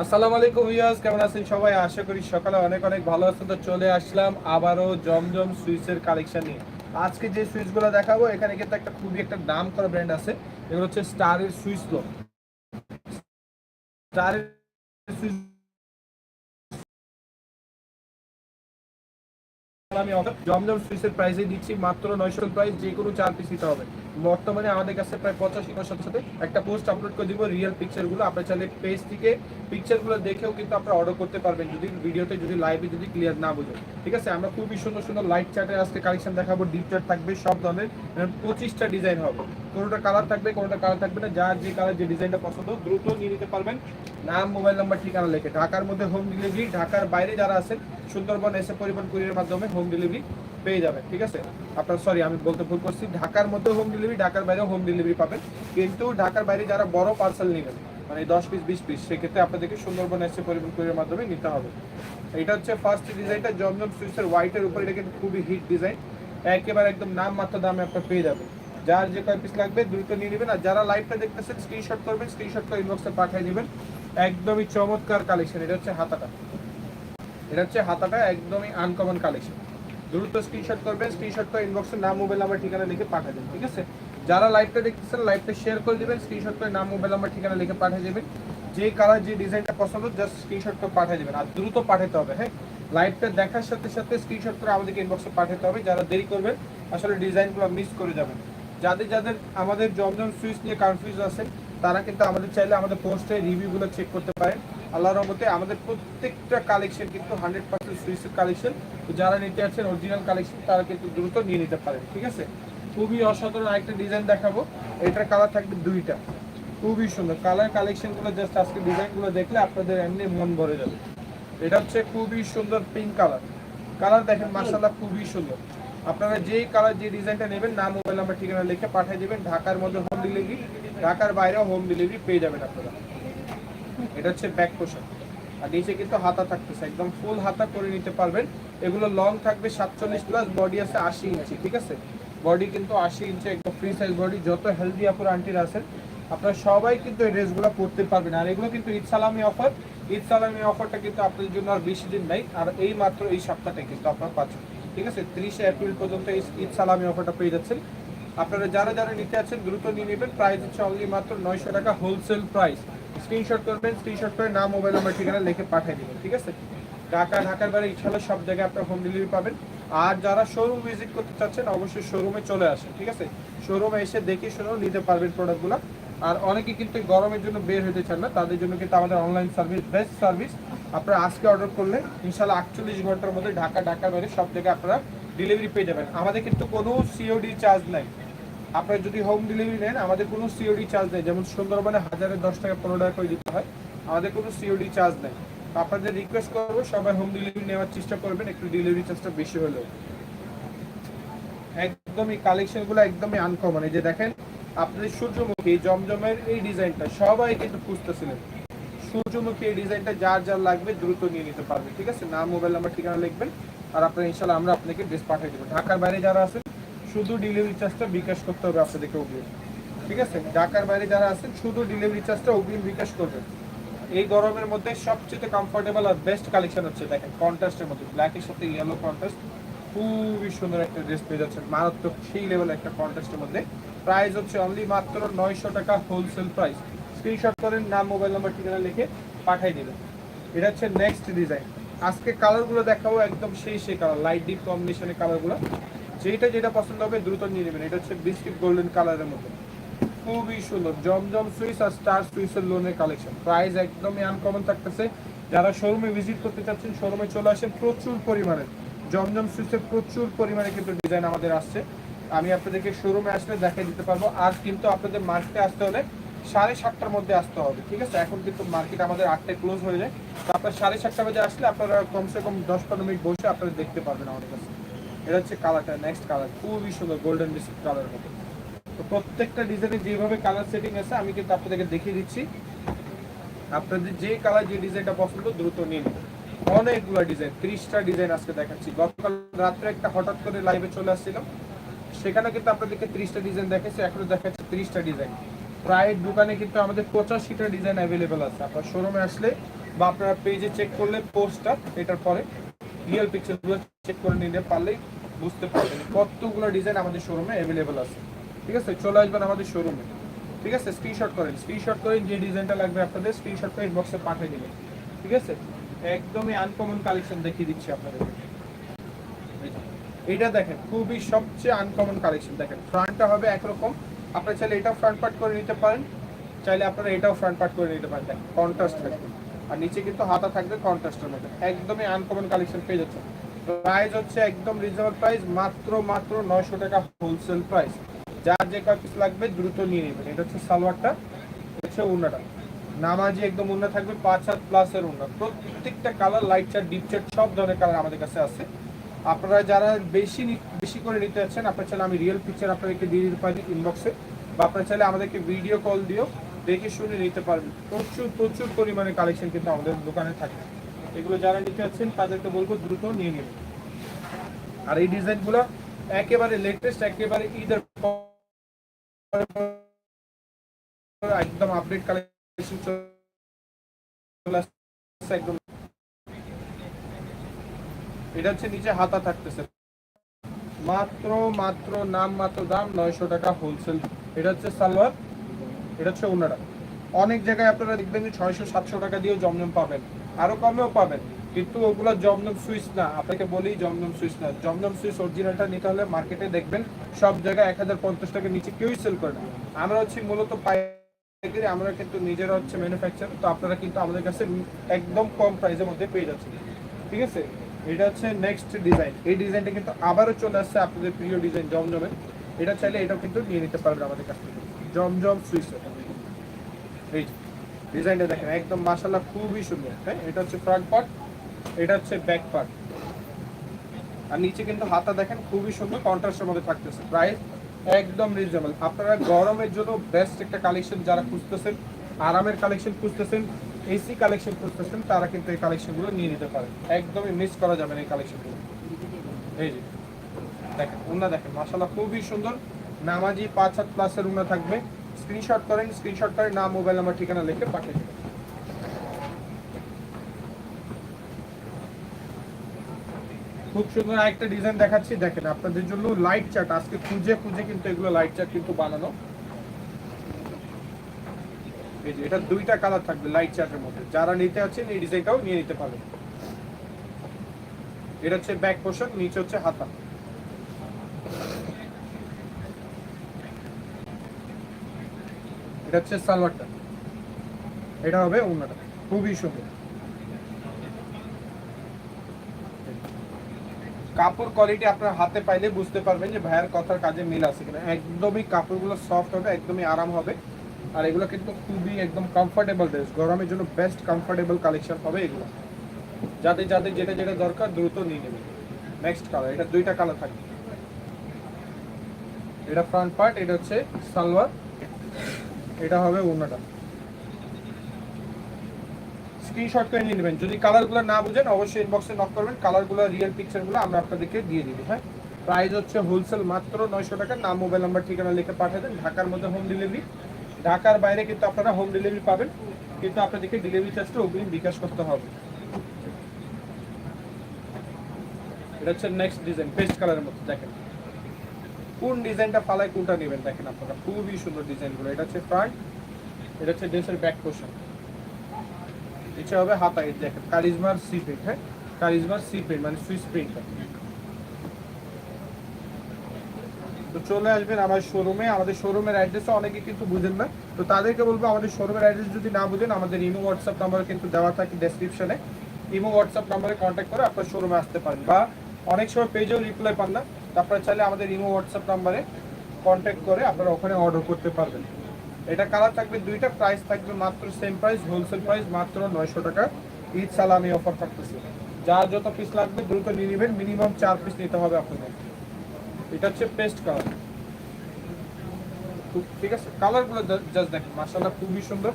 আসসালামু আলাইকুম ভিউয়ার্স, কেমন আছেন সবাই? আশা করি সকালে অনেক অনেক ভালো আছেন। তো চলে আসলাম আবারও জমজম সুইচের কালেকশন নিয়ে। আজকে যে সুইচগুলো দেখাবো, এখানে কিন্তু একটা খুবই একটা নাম করা ব্র্যান্ড আছে। এগুলো হচ্ছে স্টারের সুইচ লো স্টারের সুইচ আমি জমজম সুইসের প্রাইসে দিচ্ছি, মাত্র নয়শো প্রাইস যে কোনো চার পিস নিতে হবে। বর্তমানে আমাদের কাছে প্রায় পঁচাশি সাথে সাথে একটা পোস্ট আপলোড করে দিব রিয়েল পিকচারগুলো আপনার চাইলে পেজ থেকে পিকচারগুলো দেখেও কিন্তু আপনারা অর্ডার করতে পারবেন, যদি ভিডিওতে যদি লাইভে যদি ক্লিয়ার না বুঝে ঠিক আছে? আমরা খুবই সুন্দর সুন্দর লাইট চার্টের আজকে কালেকশন দেখাবো ডিপ চার্ট থাকবে, সব ধরনের পঁচিশটা ডিজাইন হবে। কোনোটা কালার থাকবে, কোনোটা কালার থাকবে না যার যে কালার যে ডিজাইনটা পছন্দ দ্রুত নিয়ে নিতে পারবেন। নাম মোবাইল নাম্বার ঠিকানা লেখে। ঢাকার মধ্যে হোম ডেলিভারি ঢাকার বাইরে যারা আছেন, সুন্দরবন এসে পরিবহন কুরিয়ার মাধ্যমে হোম ডেলিভারি পেয়ে যাবেন, ঠিক আছে? আপনার সরি আমি বলতে ভুল করছি। ঢাকার মধ্যে হোম ডেলিভারি ঢাকার বাইরে হোম ডেলিভারি পাবেন। কিন্তু ঢাকার বাইরে যারা বড় পার্সেল নেবেন মানে দশ পিস বিশ পিস সেক্ষেত্রে আপনাদেরকে সুন্দরবন এসে পরিবহন কুরিয়ার মাধ্যমে নিতে হবে। এটা হচ্ছে ফার্স্ট ডিজাইনটা জমজম সুইসের হোয়াইটের উপর, এটা কিন্তু খুবই হিট ডিজাইন একেবারে একদম নাম মাত্র দামে আপনার পেয়ে যাবেন। যার যে কয় পিস লাগবে দ্রুত নিয়ে নেবেন। আর যারা লাইভটা দেখতেছেন স্ক্রিনশট করবেন স্ক্রিনশট করে ইনবক্সে পাঠিয়ে দিবেন। একদমই চমৎকার কালেকশন এটা হচ্ছে হাতাটা। এটা হচ্ছে হাতাটা, একদমই আনকমন কালেকশন দ্রুত স্ক্রিনশট করবেন স্ক্রিনশট করে ইনবক্সে নাম মোবাইল নাম্বার ঠিকানা লিখে পাঠিয়ে দেবেন, ঠিক আছে? যারা লাইভটা দেখতেছেন লাইভটা শেয়ার করে দিবেন স্ক্রিনশট করে নাম মোবাইল নাম্বার ঠিকানা লিখে পাঠিয়ে দেবেন। যে কালার যে ডিজাইনটা পছন্দ জাস্ট স্ক্রিনশট করে পাঠিয়ে দেবেন। আর দ্রুত পাঠাতে হবে হ্যাঁ? লাইভটা দেখার সাথে সাথে স্ক্রিনশট করে আমাদেরকে ইনবক্সে পাঠাতে হবে। যারা দেরি করবেন, আসলে ডিজাইনগুলো মিস করে যাবেন। যাদের যাদের আমাদের জমজম সুইচ নিয়ে কনফিউজ আছে, তারা কিন্তু আমাদের চাইলে আমাদের পোস্টে রিভিউগুলো চেক করতে পারেন। আল্লাহ রহমতে আমাদের প্রত্যেকটা কালেকশন কিন্তু হান্ড্রেড পার্সেন্ট সুইচের কালেকশন যারা নিতে আছেন অরিজিনাল কালেকশন তারা কিন্তু দ্রুত নিয়ে নিতে পারেন, ঠিক আছে? খুবই অসাধারণ আরেকটা ডিজাইন দেখাবো। এটার কালার থাকবে দুইটা। খুবই সুন্দর। কালার কালেকশনগুলো জাস্ট আজকে ডিজাইনগুলো দেখলে আপনাদের এমনি মন ভরে যাবে। এটা হচ্ছে খুবই সুন্দর পিঙ্ক কালার কালার দেখেন মার্শাল্লাহ খুবই সুন্দর। আপনারা যেই কালার যে ডিজাইনটা নেবেন নাম মোবাইল নাম্বার ঠিকানা লিখে পাঠিয়ে দেবেন। ঢাকার মধ্যে হোম ডেলিভারি ঢাকার বাইরেও হোম ডেলিভারি পেয়ে যাবেন আপনারা। এটা হচ্ছে ব্যাক পোশাক আর নিচে কিন্তু হাতা থাকতেছে, একদম ফুল হাতা করে নিতে পারবেন। এগুলো লং থাকবে সাতচল্লিশ প্লাস বডি আছে আশি ইঞ্চি, ঠিক আছে? বডি কিন্তু আশি ইঞ্চি, একদম ফ্রি সাইজ বডি যত হেলদি আপুর আন্টির আছেন, আপনারা সবাই কিন্তু এই ড্রেসগুলো পরতে পারবেন। আর এগুলো কিন্তু ঈদ সালামি অফার ঈদ সালামি অফারটা কিন্তু আপনাদের জন্য আর বেশি দিন নাই, আর এই মাত্র এই সপ্তাহটা কিন্তু আপনারা পাচ্ছেন। ঠিক আছে? তিরিশে এপ্রিল পর্যন্ত এই ঈদ সালামি অফারটা পেয়ে যাচ্ছেন। আপনারা যারা যারা নিতে আছেন, দ্রুত নিয়ে নেবেন। প্রাইস হচ্ছে অনলি মাত্র নয়শো টাকা হোলসেল প্রাইস স্ক্রিনশট করবেন স্ক্রিনশট করে নাম মোবাইল নাম্বার ঠিকানা লিখে পাঠিয়ে দিবেন, ঠিক আছে? ঢাকা, ঢাকার বাইরে ইনশাল্লাহ সব জায়গায় আপনার হোম ডেলিভারি পাবেন। আর যারা শোরুম ভিজিট করতে চাচ্ছেন, অবশ্যই শোরুমে চলে আসেন, ঠিক আছে? শোরুমে এসে দেখে শুনেও নিতে পারবেন প্রোডাক্টগুলো আর অনেকে কিন্তু গরমের জন্য বের হতে চান না, তাদের জন্য কিন্তু আমাদের অনলাইন সার্ভিস বেস্ট সার্ভিস আপনারা আজকে অর্ডার করলে ইনশাল্লাহ আটচল্লিশ ঘণ্টার মধ্যে ঢাকা ঢাকার বাইরে সব জায়গায় আপনারা ডেলিভারি পেয়ে যাবেন। আমাদের কিন্তু কোনো সিওডি চার্জ নাই। আপনারা যদি হোম ডেলিভারি নেন, আমাদের কোনো সিওডি চার্জ নেই। যেমন সুন্দরবনে হাজারে দশ টাকা, পনেরো টাকা করে দিতে হয়, আমাদের কোনো সিওডি চার্জ নেই। আপনাদের রিকোয়েস্ট করব, সবাই হোম ডেলিভারি নেওয়ার চেষ্টা করবেন, একটু ডেলিভারি চার্জটা বেশি হলেও। একদমই কালেকশনগুলো একদমই আনকমন এই যে দেখেন, আপনাদের সূর্যমুখী, জমজমের এই ডিজাইনটা সবাই কিন্তু খুঁজতেছিলেন। সূর্যমুখী এই ডিজাইনটা যার যার লাগবে দ্রুত নিয়ে নিতে পারবে, ঠিক আছে? নাম মোবাইল নাম্বার, ঠিকানা লিখবেন আর আপনার ইনশাল্লাহ আমরা আপনাকে ড্রেস পাঠিয়ে দেবো। ঢাকার বাইরে যারা আছেন, শুধু ডেলিভারি চার্জটা বিকাশ করতে হবে আপনাদেরকে অগ্রিম, ঠিক আছে? ঢাকার বাইরে যারা আছেন, শুধু ডেলিভারি চার্জটা অগ্রিম বিকাশ করবেন। এই গরমের মধ্যে সবচেয়ে কমফোর্টেবল আর বেস্ট কালেকশন হচ্ছে, দেখেন কন্ট্রাস্টের মধ্যে ব্ল্যাকের সাথে ইয়েলো কন্ট্রাস্ট খুবই সুন্দর একটা ড্রেস পেয়ে যাচ্ছেন, মারাত্মক সেই লেভেল একটা কন্ট্রাস্টের মধ্যে। প্রাইস হচ্ছে অনলি মাত্র নয়শো টাকা হোলসেল প্রাইস স্ক্রিনশট করেন, নাম মোবাইল নাম্বার ঠিকানা লিখে পাঠিয়ে দেবেন। এটা হচ্ছে নেক্সট ডিজাইন আজকে কালারগুলো দেখাবো একদম সেই সেই কালার লাইট ডিপ কম্বিনেশনের কালারগুলো যেটা যেটা পছন্দ হবে দ্রুত নিয়ে নেবেন। এটা হচ্ছে বিস্কিট গোল্ডেন কালারের মধ্যে। খুবই সুন্দর, জমজম সুইস আর স্টার সুইসের লোনের কালেকশন প্রাইস একদমই আনকমন থাকতেছে। যারা শোরুমে ভিজিট করতে চাচ্ছেন শোরুমে চলে আসেন, প্রচুর পরিমাণে। জমজম সুইসের প্রচুর পরিমাণে কিন্তু ডিজাইন আমাদের আসছে। আমি আপনাদেরকে শোরুমে আসলে দেখাই দিতে পারব। আর কিন্তু আপনাদের মার্কেটে আসতে হলে সাড়ে সাতটার মধ্যে আসতে হবে, ঠিক আছে? এখন কিন্তু মার্কেট আমাদের আটটায় ক্লোজ হয়ে যায়। তো আপনার সাড়ে সাতটা বাজে আসলে আপনারা কমসে কম দশ পনেরো মিনিট বসে আপনারা দেখতে পারবেন আমাদের কাছে। এটা হচ্ছে কালারটা নেক্সট কালার খুবই সুন্দর গোল্ডেন বিস্কিট কালারের মতো তো প্রত্যেকটা ডিজাইনে যেভাবে কালার সেটিং আছে, আমি কিন্তু আপনাদেরকে দেখিয়ে দিচ্ছি। আপনাদের যে কালার যে ডিজাইনটা পছন্দ, দ্রুত নিন। অনেকগুলো ডিজাইন ত্রিশটা ডিজাইন আজকে দেখাচ্ছি। গতকাল রাত্রে একটা হঠাৎ করে লাইভে চলে আসছিলাম। সেখানে কিন্তু আপনাদেরকে ত্রিশটা ডিজাইন দেখেছে এখনও দেখাচ্ছে ত্রিশটা ডিজাইন প্রায় দোকানে কিন্তু আমাদের পঁচাশিটা ডিজাইন অ্যাভেলেবেল আছে। আপনার শোরুমে আসলে বা আপনারা পেজে চেক করলে পোস্টটা এটার পরে রিয়েল পিকচারগুলো চেক করে নিতে পারলেই বুঝতে পারবেন কতগুলো ডিজাইন আমাদের শোরুমে অ্যাভেলেবেল আছে। ঠিক আছে? চলে আসবেন আমাদের শোরুমে ঠিক আছে? স্ক্রিনশট করেন। স্ক্রিনশট করেন যে ডিজাইনটা লাগবে আপনাদের স্ক্রিনশট করে ইনবক্সে পাঠিয়ে দিবেন। ঠিক আছে? একদমই আনকমন কালেকশন দেখিয়ে দিচ্ছি আপনাদের। এটা দেখেন, খুবই সবচেয়ে আনকমন কালেকশন দেখেন। ফ্রন্টটা হবে একরকম আপনারা চাইলে এটাও ফ্রন্ট পার্ট করে নিতে পারেন। চাইলে আপনারা এটাও ফ্রন্ট পার্ট করে নিতে পারেন। কন্ট্রাস্ট থাকবে আর নিচে কিন্তু হাতা থাকবে কন্ট্রাস্টের মধ্যে। একদমই আনকমন কালেকশন পেয়ে যাচ্ছে প্রাইস হচ্ছে একদম রিজনেবল প্রাইস মাত্র মাত্র নয়শো টাকা হোলসেল প্রাইস যার যে কয় লাগবে দ্রুত নিয়ে নেবেন। এটা হচ্ছে সালোয়ারটা হচ্ছে উন্নাটা। নামাজি একদম উন্না থাকবে, পাঁচ হাত প্লাসের উন্না। প্রত্যেকটা colour light chart deep chart সব ধরনের কালার আমাদের কাছে আছে। আপনারা যারা বেশি বেশি করে নিতে চাচ্ছেন, আপনার চাইলে আমি রিয়েল পিকচার আপনাদেরকে দিয়ে দিতে পারি ইনবক্সে বা আপনার চাইলে আমাদেরকে ভিডিও কল দিও দেখে শুনে নিতে পারবেন। প্রচুর প্রচুর পরিমাণে কালেকশন কিন্তু আমাদের দোকানে থাকে। এগুলো যারা নিতে চাচ্ছেন, তাদেরকে বলব দ্রুত নিয়ে নেবেন। আর এই ডিজাইনগুলো একেবারে লেটেস্ট একেবারে পর- একদম আপডেট কালেকশন চলে আসছে, একদম এটা হচ্ছে নিচে হাতা থাকতেছে। মাত্র মাত্র, নাম, মাত্র, দাম নয়শো টাকা হোলসেল এটা হচ্ছে সালোয়ার, এটা হচ্ছে ওনারা। অনেক জায়গায় আপনারা দেখবেন যে ছয়শো, সাতশো টাকা দিয়েও জমজম পাবেন। আরও কমেও পাবেন। কিন্তু ওগুলো জমজম সুইচ না। আপনাকে বলি জমজম সুইচ না। জমজম সুইচ অরিজিনালটা নিতে হলে মার্কেটে দেখবেন সব জায়গায় এক হাজার পঞ্চাশ টাকার নিচে কেউই সেল করে না। আমরা হচ্ছে মূলত পাইকারি, আমরা কিন্তু নিজেরা হচ্ছে ম্যানুফ্যাকচার তো আপনারা কিন্তু আমাদের কাছে একদম কম প্রাইসের মধ্যে পেয়ে যাচ্ছেন। ঠিক আছে? এটা হচ্ছে নেক্সট ডিজাইন এই ডিজাইনটা কিন্তু আবারও চলে আসছে আপনাদের প্রিয় ডিজাইন জমজমের এটা চাইলে এটাও কিন্তু নিয়ে নিতে পারবেন আমাদের কাছ থেকে। জমজম সুইচ এই ডিজাইনটা দেখেন, একদম মাশাআল্লাহ খুবই সুন্দর হ্যাঁ? এটা হচ্ছে ফ্রন্ট পার্ট এটা হচ্ছে ব্যাক পার্ট আর নিচে কিন্তু হাতা দেখেন, খুবই সুন্দর কন্ট্রাস্টের মধ্যে থাকতেছে। প্রাইস একদম রিজনেবল আপনারা গরমের জন্য বেস্ট একটা কালেকশন যারা খুঁজতেছেন, আরামের কালেকশন খুঁজতেছেন এসি কালেকশন খুঁজতেছেন, তারা কিন্তু এই কালেকশনগুলো নিয়ে নিতে পারেন একদমই মিস করা যাবে না এই কালেকশনগুলো এই যে, দেখেন উন্না দেখেন, মাশাআল্লাহ খুবই সুন্দর। নামাজি পাঁচ হাত প্লাসের উন্না থাকবে। স্ক্রিনশট করেন স্ক্রিনশট করে নাম মোবাইল নাম্বার ঠিকানা লিখে পাঠিয়ে দেবেন। খুব সুন্দর আরেকটা ডিজাইন দেখাচ্ছি। দেখেন, আপনাদের জন্য লাইট চার্ট আজকে খুঁজে খুঁজে কিন্তু এগুলো লাইট চার্ট কিন্তু বানানো। এই যে, এটা দুইটা কালার থাকবে লাইট চার্টের মধ্যে। যারা নিতে আছেন, এই ডিজাইনটাও নিয়ে নিতে পারবেন। এটা হচ্ছে ব্যাক পোর্শন নিচে হচ্ছে হাতা। এটা হচ্ছে সালোয়ারটা। এটা হবে অন্যটা খুবই সুন্দর। কাপড় কোয়ালিটি আপনার হাতে পাইলে বুঝতে পারবেন যে ভাইয়ের কথার কাজে মিল আছে কিনা। একদমই কাপড়গুলো সফট হবে, একদমই আরাম হবে। আর এগুলো কিন্তু খুবই একদম কমফোর্টেবল ড্রেস গরমের জন্য বেস্ট কমফোর্টেবল কালেকশন হবে এগুলো। যাদের যাদের যেটা যেটা দরকার দ্রুত নিয়ে নেবে। নেক্সট কালার এটা দুইটা কালার থাকবে। এটা ফ্রন্ট পার্ট এটা হচ্ছে সালোয়ার। এটা হবে ওনাটা স্ক্রিনশট করে নিয়ে নেবেন। যদি কালারগুলো না বুঝেন, অবশ্যই ইনবক্সে নক করবেন। কালারগুলো রিয়েল পিকচারগুলো আমরা আপনাদেরকে দিয়ে দিব হ্যাঁ? প্রাইস হচ্ছে হোলসেল মাত্র নয়শো টাকা। নাম মোবাইল নাম্বার ঠিকানা লিখে পাঠিয়ে দেন। ঢাকার মধ্যে হোম ডেলিভারি ঢাকার বাইরে কিন্তু আপনারা হোম ডেলিভারি পাবেন, কিন্তু আপনাদেরকে ডেলিভারি চার্জটা অগ্রিম বিকাশ করতে হবে। এটা হচ্ছে নেক্সট ডিজাইন পেস্ট কালারের মধ্যে, দেখেন। কোন ডিজাইনটা ফালায় কোনটা নেবেন, দেখেন আপনারা। খুবই সুন্দর ডিজাইনগুলো এটা হচ্ছে ফ্রন্ট এটা হচ্ছে ড্রেসের ব্যাক পোর্শন নিচে হবে হাতা দেখেন, কারিজমার সি প্রিন্ট হ্যাঁ? কারিজমার সি প্রিন্ট মানে সুইস প্রিন্টটা তো চলে আসবেন আমার শোরুমে আমাদের শোরুমের অ্যাড্রেসও অনেকে কিন্তু বুঝেন না। তো তাদেরকে বলব, আমাদের শোরুমের অ্যাড্রেস যদি না বুঝেন, আমাদের ইমো হোয়াটসঅ্যাপ নাম্বার কিন্তু দেওয়া থাকে ডেসক্রিপশনে ইমো হোয়াটসঅ্যাপ নাম্বারে কন্ট্যাক্ট করে আপনার শোরুমে আসতে পারেন। বা অনেক সময় পেজেও রিপ্লাই পান না। তারপরে চাইলে আমাদের ইমো হোয়াটসঅ্যাপ নাম্বারে কন্ট্যাক্ট করে আপনারা ওখানে অর্ডার করতে পারবেন। এটা কালার থাকবে দুইটা প্রাইস থাকবে মাত্র সেম প্রাইস হোলসেল প্রাইস মাত্র নয়শো টাকা। ঈদ সালামি অফার থাকতেছে। যার যত পিস লাগবে দ্রুত নিয়ে নেবেন। মিনিমাম চার পিস নিতে হবে আপনাদের। এটা হচ্ছে পেস্ট কালার ঠিক আছে? কালারগুলো জাস্ট দেখেন মাসাল্লাহ খুবই সুন্দর।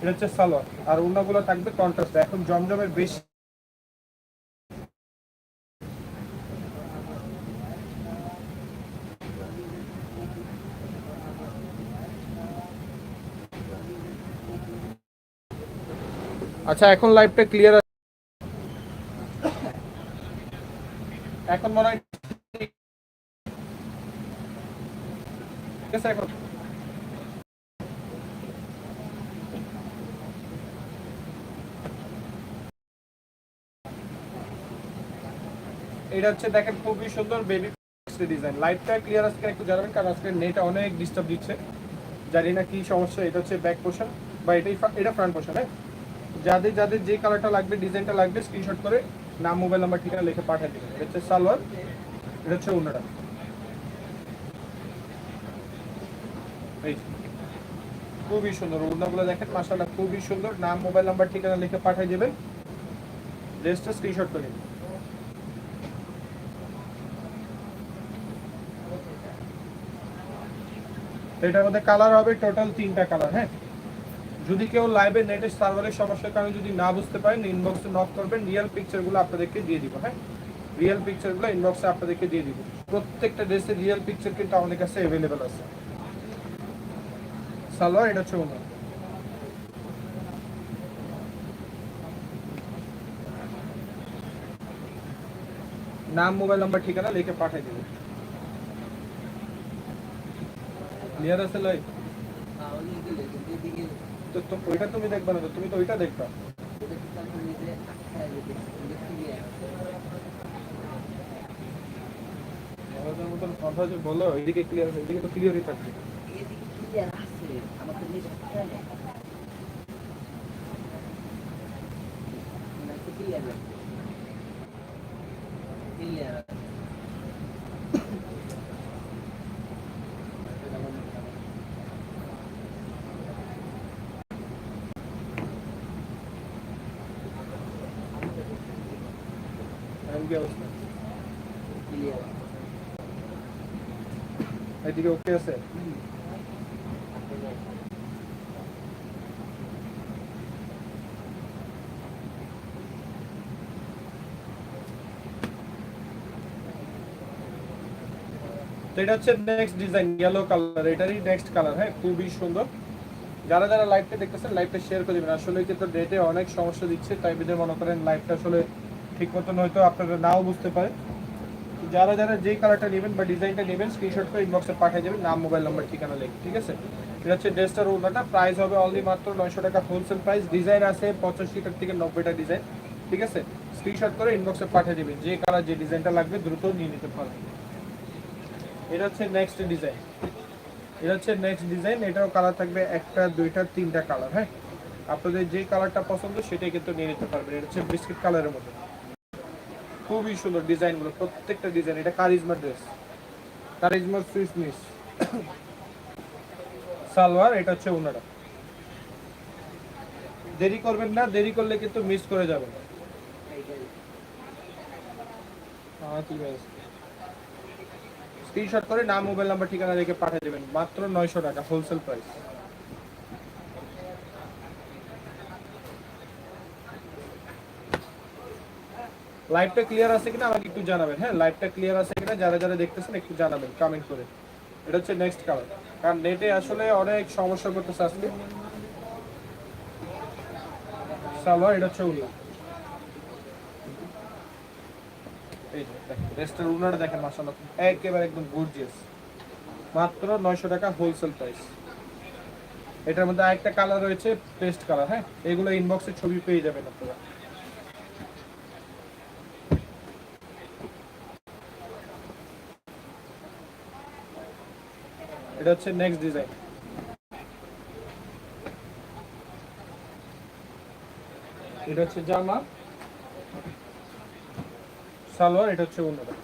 এটা হচ্ছে সালোয়ার। আর ওনাগুলো থাকবে কন্ট্রাস্ট এখন জমজমের বেশি আচ্ছা এখন লাইভটা ক্লিয়ার এখন মনে হয় আছে এখন এটা হচ্ছে দেখেন খুবই সুন্দর বেবি ডিজাইন লাইটটা ক্লিয়ার আজকে একটু জানাবেন, কারণ আজকে নেট অনেক ডিস্টার্ব দিচ্ছে। জানি না কি সমস্যা, এটা হচ্ছে ব্যাক পোর্শন বা এটাই এটা ফ্রন্ট পোর্শন হ্যাঁ যাদের যাদের যে কালারটা লাগবে ডিজাইনটা লাগবে স্ক্রিনশট করে নাম মোবাইল নাম্বার ঠিকানা লিখে পাঠিয়ে দিবেন। এটা হচ্ছে সালোয়ার, এটা হচ্ছে অন্যটা এই যে। খুবই সুন্দর। ওড়নাগুলো দেখেন মাসাল্লাহ খুবই সুন্দর। নাম, মোবাইল নাম্বার, ঠিকানা লিখে পাঠিয়ে দেবেন। ড্রেসটা স্ক্রিনশট করে এটার মধ্যে কালার হবে টোটাল তিনটা কালার হ্যাঁ? যদি কেউ লাইভে নেটে সার্ভারের সমস্যার কারণে যদি না বুঝতে পারেন ইনবক্সে নক করবেন রিয়েল পিকচারগুলো আপনাদেরকে দিয়ে দিব হ্যাঁ? রিয়েল পিকচারগুলো ইনবক্সে আপনাদেরকে দিয়ে দিব। প্রত্যেকটা ড্রেসের রিয়েল পিকচার কিন্তু আমাদের কাছে অ্যাভেলেবেল আছে। সালোয়ার, এটা হচ্ছে অন্য নাম, মোবাইল নাম্বার, ঠিকানা লিখে পাঠিয়ে দিবেন ক্লিয়ার আছে লাইভ তো ওইটা তুমি দেখবা না, তো তুমি তো ওইটা দেখবা। মতন কথা যে বলো এদিকে ক্লিয়ার এদিকে তো ক্লিয়ারই থাকবে। এখন কি অবস্থা এদিকে ওকে তো এটা হচ্ছে নেক্সট ডিজাইন ইয়েলো কালার এটারই নেক্সট কালার হ্যাঁ খুবই সুন্দর। যারা যারা লাইভটা দেখতেছেন লাইভটা শেয়ার করে দিবেন। আসলে কিন্তু ডেটে অনেক সমস্যা দিচ্ছে, তাই বিধে মনে করেন লাইভটা আসলে ঠিক মতন হয়তো আপনারা নাও বুঝতে পারেন। যারা যারা যে কালারটা নেবেন বা ডিজাইনটা নেবেন স্ক্রিনশট করে ইনবক্সে পাঠিয়ে দেবেন, নাম মোবাইল নাম্বার ঠিকানা লিখে ঠিক আছে? এটা হচ্ছে ড্রেসটার ওনাটা প্রাইস হবে অনলি মাত্র নয়শো টাকা হোলসেল প্রাইস ডিজাইন আছে পঁচাশিটার থেকে নব্বইটা ডিজাইন ঠিক আছে? স্ক্রিনশট করে ইনবক্সে পাঠিয়ে দেবেন, যে কালার যে ডিজাইনটা লাগবে, দ্রুত নিয়ে নিতে পারবেন। এটা হচ্ছে নেক্সট ডিজাইন এটা হচ্ছে নেক্সট ডিজাইন এটাও কালার থাকবে একটা, দুইটা, তিনটা কালার হ্যাঁ? আপনাদের যে কালারটা পছন্দ, সেটাই কিন্তু নিয়ে নিতে পারবেন। এটা হচ্ছে বিস্কিট কালারের মধ্যে। খুবই সুন্দর ডিজাইনগুলো, প্রত্যেকটা ডিজাইন এটা কারিজমা ড্রেস কারিজমার সুইস মিস সালোয়ার, এটা হচ্ছে ওনারা। দেরি করবেন না, দেরি করলে কিন্তু মিস করে যাবেন। হ্যাঁ ঠিক আছে। স্ক্রিনশট করে নাম মোবাইল নাম্বার ঠিকানা রেখে পাঠিয়ে দেবেন। মাত্র নয়শো টাকা হোলসেল প্রাইস লাইভটা ক্লিয়ার আছে কিনা আমাকে একটু জানাবেন। হ্যাঁ লাইভটা ক্লিয়ার আছে কিনা, যারা যারা দেখতেছেন একটু জানাবেন কমেন্ট করে। এটা হচ্ছে নেক্সট কালার কারণ নেটে আসলে অনেক সমস্যা করতেছে আজকে সালোয়ার, এটা হচ্ছে উল্লা এই যে, দেখেন ড্রেসটার উনাটা দেখেন, মাশাআল্লাহ, একেবারে একদম গর্জিয়াস মাত্র 900 টাকা হোলসেল প্রাইস এটার মধ্যে আরেকটা কালার রয়েছে পেস্ট কালার হ্যাঁ? এটা হচ্ছে নেক্সট ডিজাইন এটা হচ্ছে জামা সালোয়ার, এটা হচ্ছে অন্যটা।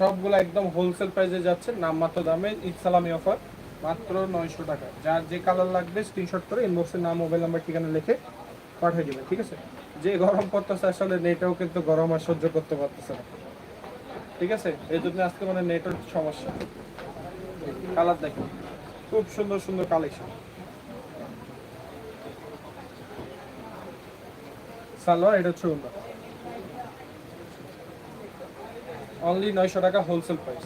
সবগুলো একদম হোলসেল প্রাইসে যাচ্ছে, নামমাত্র দামে ঈদ সালামি অফার মাত্র নয়শো টাকা। যার যে কালার লাগবে স্ক্রিনশট করে ইনবক্সে নাম মোবাইল নাম্বার ঠিকানা লিখে পাঠিয়ে দেবেন, ঠিক আছে? যে গরম পড়তেছে আসলে নেটেও কিন্তু গরম আর সহ্য করতে পারতেছে না। ঠিক আছে? এই জন্য আজকে মানে নেটের সমস্যা। কালার দেখেন, খুব সুন্দর সুন্দর কালেকশন সালোয়ার, এটা হচ্ছে অন্য। অনলি নয়শো টাকা হোলসেল প্রাইস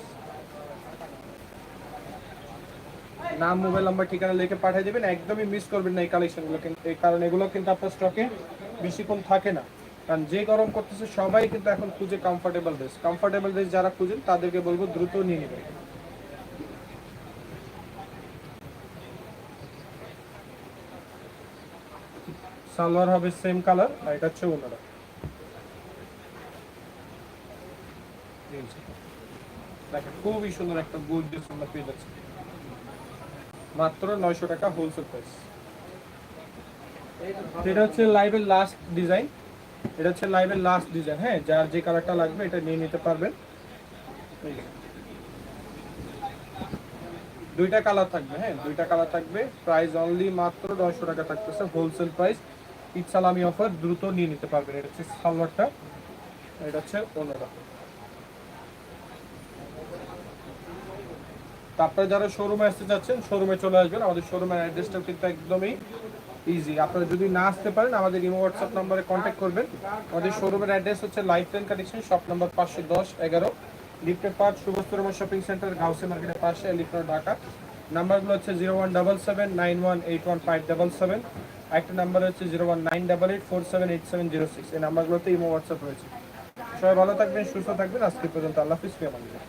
নাম মোবাইল নাম্বার ঠিকানা লিখে পাঠিয়ে দেবেন, একদমই মিস করবেন না এই কালেকশনগুলো কিন্তু। কারণ এগুলো কিন্তু আপনার স্টকে বেশিক্ষণ থাকে না। কারণ যে গরম করতেছে, সবাই কিন্তু এখন খুঁজে কমফোর্টেবল ড্রেস কমফোর্টেবল ড্রেস যারা খুঁজেন, তাদেরকে বলব দ্রুত নিয়ে নেবেন। সালোয়ার হবে সেম কালার আর এটা হচ্ছে ওনারা। দেখেন, খুবই সুন্দর একটা গোল্ডেস আমরা পেয়ে যাচ্ছি। মাত্র নয়শো টাকা হোলসেল প্রাইস এটা হচ্ছে লাইভের লাস্ট ডিজাইন এটা হচ্ছে লাইভের লাস্ট ডিজাইন হ্যাঁ যার যে কালারটা লাগবে এটা নিয়ে নিতে পারবেন। দুইটা কালার থাকবে হ্যাঁ দুইটা কালার থাকবে। প্রাইস অনলি মাত্র নয়শো টাকা থাকতেছে হোলসেল প্রাইস ঈদ সালামি অফার দ্রুত নিয়ে নিতে পারবেন। এটা হচ্ছে সালোয়ারটা, এটা হচ্ছে ওনারা তারপরে যারা শোরুমে আসতে চাচ্ছেন শোরুমে চলে আসবেন। আমাদের শোরুমের অ্যাড্রেসটা কিন্তু একদমই ইজি আপনারা যদি না আসতে পারেন, আমাদের ইমো হোয়াটসঅ্যাপ নাম্বারে কন্ট্যাক্ট করবেন। আমাদের শোরুমের অ্যাড্রেস হচ্ছে life ten collection shop number পাঁচশো দশ, এগারো। লিফটের পার্ক সুবস্তরমা শপিং সেন্টার গাউসে মার্কেটের পাশে লিফটের ঢাকা নাম্বারগুলো হচ্ছে zero one double seven nine one eight one five double seven একটা নাম্বার হচ্ছে zero one nine double eight four seven eight seven zero six এই নাম্বারগুলোতে ইমো হোয়াটসঅ্যাপ রয়েছে। সবাই ভালো থাকবেন, সুস্থ থাকবেন। আজকে পর্যন্ত আল্লাহ হাফিজ ফিয়ামানিল্লাহ